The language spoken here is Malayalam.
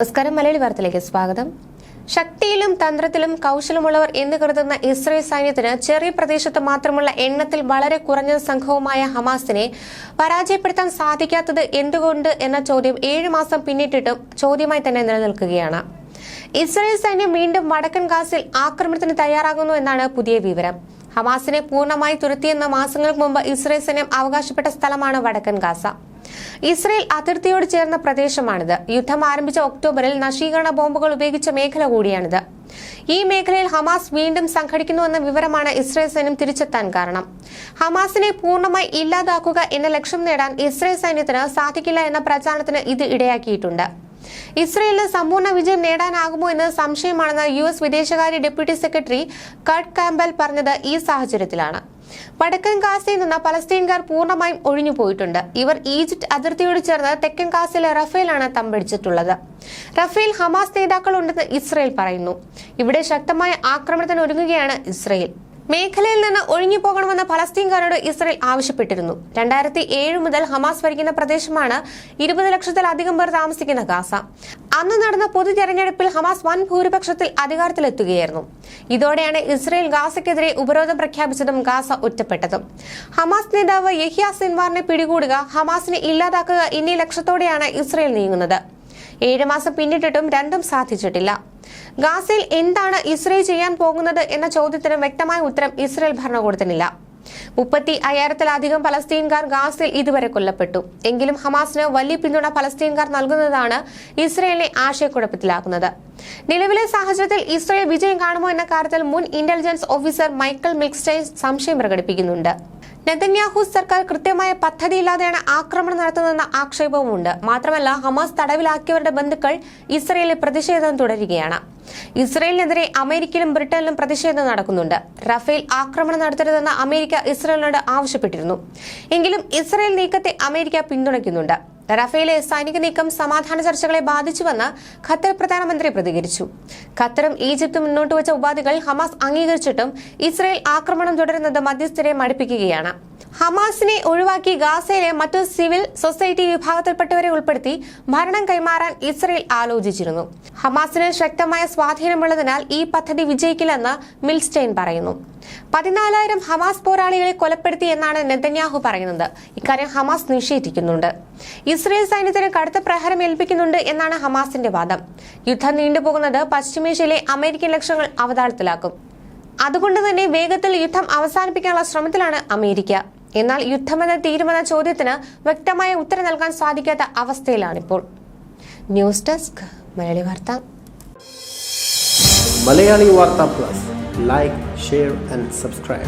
നമസ്കാരം മലയാളി വാർത്തയിലേക്ക് സ്വാഗതം. ശക്തിയിലും തന്ത്രത്തിലും കൗശലമുള്ളവർ എന്ന് കരുതുന്ന ഇസ്രയേൽ സൈന്യത്തിന് ചെറിയ പ്രദേശത്ത് മാത്രമുള്ള എണ്ണത്തിൽ വളരെ കുറഞ്ഞ സംഘവുമായ ഹമാസിനെ പരാജയപ്പെടുത്താൻ സാധിക്കാത്തത് എന്തുകൊണ്ട് എന്ന ചോദ്യം ഏഴു മാസം പിന്നിട്ടിട്ടും ചോദ്യമായി തന്നെ നിലനിൽക്കുകയാണ്. ഇസ്രയേൽ സൈന്യം വീണ്ടും വടക്കൻ ഗാസിൽ ആക്രമണത്തിന് തയ്യാറാകുന്നു എന്നാണ് പുതിയ വിവരം. ഹമാസിനെ പൂർണമായി തുരത്തിയെന്ന മാസങ്ങൾക്ക് മുമ്പ് ഇസ്രയേൽ സൈന്യം അവകാശപ്പെട്ട സ്ഥലമാണ് വടക്കൻ ഗാസ ഇസ്രയേൽ അതിർത്തിയോട് ചേർന്ന പ്രദേശമാണിത്. യുദ്ധം ആരംഭിച്ച ഒക്ടോബറിൽ നശീകരണ ബോംബുകൾ ഉപയോഗിച്ച മേഖല കൂടിയാണിത്. ഈ മേഖലയിൽ ഹമാസ് വീണ്ടും സംഘടിക്കുന്നുവെന്ന വിവരമാണ് ഇസ്രയേൽ സൈന്യം തിരിച്ചെത്താൻ കാരണം. ഹമാസിനെ പൂർണമായി ഇല്ലാതാക്കുക എന്ന ലക്ഷ്യം നേടാൻ ഇസ്രയേൽ സൈന്യത്തിന് സാധിക്കില്ല എന്ന പ്രചാരണത്തിന് ഇത് ഇടയാക്കിയിട്ടുണ്ട്. ഇസ്രയേലിന് സമ്പൂർണ വിജയം നേടാനാകുമോ എന്ന് സംശയമാണെന്ന് യു എസ് വിദേശകാര്യ ഡെപ്യൂട്ടി സെക്രട്ടറി കട്ട് കാമ്പൽ പറഞ്ഞത് ഈ സാഹചര്യത്തിലാണ്. വടക്കൻ ഗാസയിൽ നിന്ന് പലസ്തീൻകാർ പൂർണമായും ഒഴിഞ്ഞു പോയിട്ടുണ്ട്. ഇവർ ഈജിപ്ത് അതിർത്തിയോട് ചേർന്ന് തെക്കൻ ഗാസയിലെ റഫേലാണ് തമ്പടിച്ചിട്ടുള്ളത്. റഫേൽ ഹമാസ് നേതാക്കളുണ്ടെന്ന് ഇസ്രയേൽ പറയുന്നു. ഇവിടെ ശക്തമായ ആക്രമണത്തിന് ഒരുങ്ങുകയാണ് ഇസ്രയേൽ. മേഖലയിൽ നിന്ന് ഒഴിഞ്ഞു പോകണമെന്ന് ഫലസ്തീൻകാരോട് ഇസ്രയേൽ ആവശ്യപ്പെട്ടിരുന്നു. രണ്ടായിരത്തി ഏഴ് മുതൽ ഹമാസ് ഭരിക്കുന്ന പ്രദേശമാണ് ഇരുപത് ലക്ഷത്തിലധികം പേർ താമസിക്കുന്ന ഗാസ. അന്ന് നടന്ന പൊതു തെരഞ്ഞെടുപ്പിൽ ഹമാസ് വൻ ഭൂരിപക്ഷത്തിൽ അധികാരത്തിലെത്തുകയായിരുന്നു. ഇതോടെയാണ് ഇസ്രയേൽ ഗാസയ്ക്കെതിരെ ഉപരോധം പ്രഖ്യാപിച്ചതും ഗാസ ഒറ്റപ്പെട്ടതും. ഹമാസ് നേതാവ് യഹിയ സിൻവാറിനെ പിടികൂടുക ഹമാസിനെ ഇല്ലാതാക്കുക എന്നീ ലക്ഷ്യത്തോടെയാണ് ഇസ്രയേൽ നീങ്ങുന്നത്. ഏഴ് മാസം പിന്നിട്ടിട്ടും രണ്ടും സാധിച്ചിട്ടില്ല. ഗാസയിൽ എന്താണ് ഇസ്രയേൽ ചെയ്യാൻ പോകുന്നത് എന്ന ചോദ്യത്തിന് വ്യക്തമായ ഉത്തരം ഇസ്രയേൽ ഭരണകൂടത്തിനില്ല. മുപ്പത്തി അയ്യായിരത്തിലധികം പലസ്തീൻകാർ ഗാസിൽ ഇതുവരെ കൊല്ലപ്പെട്ടു. എങ്കിലും ഹമാസിന് വലിയ പിന്തുണ പലസ്തീൻകാർ നൽകുന്നതാണ് ഇസ്രയേലിനെ ആശയക്കുഴപ്പത്തിലാക്കുന്നത്. നിലവിലെ സാഹചര്യത്തിൽ ഇസ്രയേൽ വിജയം കാണുമോ എന്ന കാര്യത്തിൽ മുൻ ഇന്റലിജൻസ് ഓഫീസർ മൈക്കൽ മിക്സ്റ്റൈൻ സംശയം പ്രകടിപ്പിക്കുന്നുണ്ട്. നെതന്യാഹു സർക്കാർ കൃത്യമായ പദ്ധതിയില്ലാതെയാണ് ആക്രമണം നടത്തുന്നതെന്ന ആക്ഷേപവുമുണ്ട്. മാത്രമല്ല ഹമാസ് തടവിലാക്കിയവരുടെ ബന്ധുക്കൾ ഇസ്രയേലിൽ പ്രതിഷേധം തുടരുകയാണ്. ഇസ്രയേലിനെതിരെ അമേരിക്കയിലും ബ്രിട്ടനിലും പ്രതിഷേധം നടക്കുന്നുണ്ട്. റഫേൽ ആക്രമണം നടത്തരുതെന്ന് അമേരിക്ക ഇസ്രയേലിനോട് ആവശ്യപ്പെട്ടിരുന്നു. എങ്കിലും ഇസ്രയേൽ നീക്കത്തെ അമേരിക്ക പിന്തുണയ്ക്കുന്നുണ്ട്. റഫേലെ സൈനിക നീക്കം സമാധാന ചർച്ചകളെ ബാധിച്ചുവെന്ന് ഖത്തർ പ്രധാനമന്ത്രി പ്രതികരിച്ചു. ഖത്തറും ഈജിപ്തും മുന്നോട്ട് വെച്ച ഉപാധികൾ ഹമാസ് അംഗീകരിച്ചിട്ടും ഇസ്രയേൽ ആക്രമണം തുടരുന്നത് മധ്യസ്ഥരെ മടുപ്പിക്കുകയാണ്. ഹമാസിനെ ഒഴിവാക്കി ഗാസയിലെ മറ്റു സിവിൽ സൊസൈറ്റി വിഭാഗത്തിൽപ്പെട്ടവരെ ഉൾപ്പെടുത്തി ഭരണം കൈമാറാൻ ഇസ്രയേൽ ആലോചിച്ചിരുന്നു. ഹമാസിന് ശക്തമായ സ്വാധീനമുള്ളതിനാൽ ഈ പദ്ധതി വിജയിക്കില്ലെന്ന് മിൽസ്റ്റൈൻ പറയുന്നു. പതിനാലായിരം ഹമാസ് പോരാളികളെ കൊലപ്പെടുത്തി എന്നാണ് നെതന്യാഹു പറയുന്നത്. ഇക്കാര്യം ഹമാസ് നിഷേധിക്കുന്നുണ്ട്. ഇസ്രയേൽ സൈന്യത്തിന് കടുത്ത പ്രഹരം ഏൽപ്പിക്കുന്നുണ്ട് എന്നാണ് ഹമാസിന്റെ വാദം. യുദ്ധം നീണ്ടുപോകുന്നത് പശ്ചിമേഷ്യയിലെ അമേരിക്കൻ ലക്ഷ്യങ്ങൾ അവതാളത്തിലാക്കും. അതുകൊണ്ട് തന്നെ വേഗത്തിൽ യുദ്ധം അവസാനിപ്പിക്കാനുള്ള ശ്രമത്തിലാണ് അമേരിക്ക. എന്നാൽ യുദ്ധമെന്ന തീരുമെന്ന ചോദ്യത്തിന് വ്യക്തമായ ഉത്തരം നൽകാൻ സാധിക്കാത്ത അവസ്ഥയിലാണിപ്പോൾ. News desk Malayali Vartha. Malayali Vartha plus. Like share and subscribe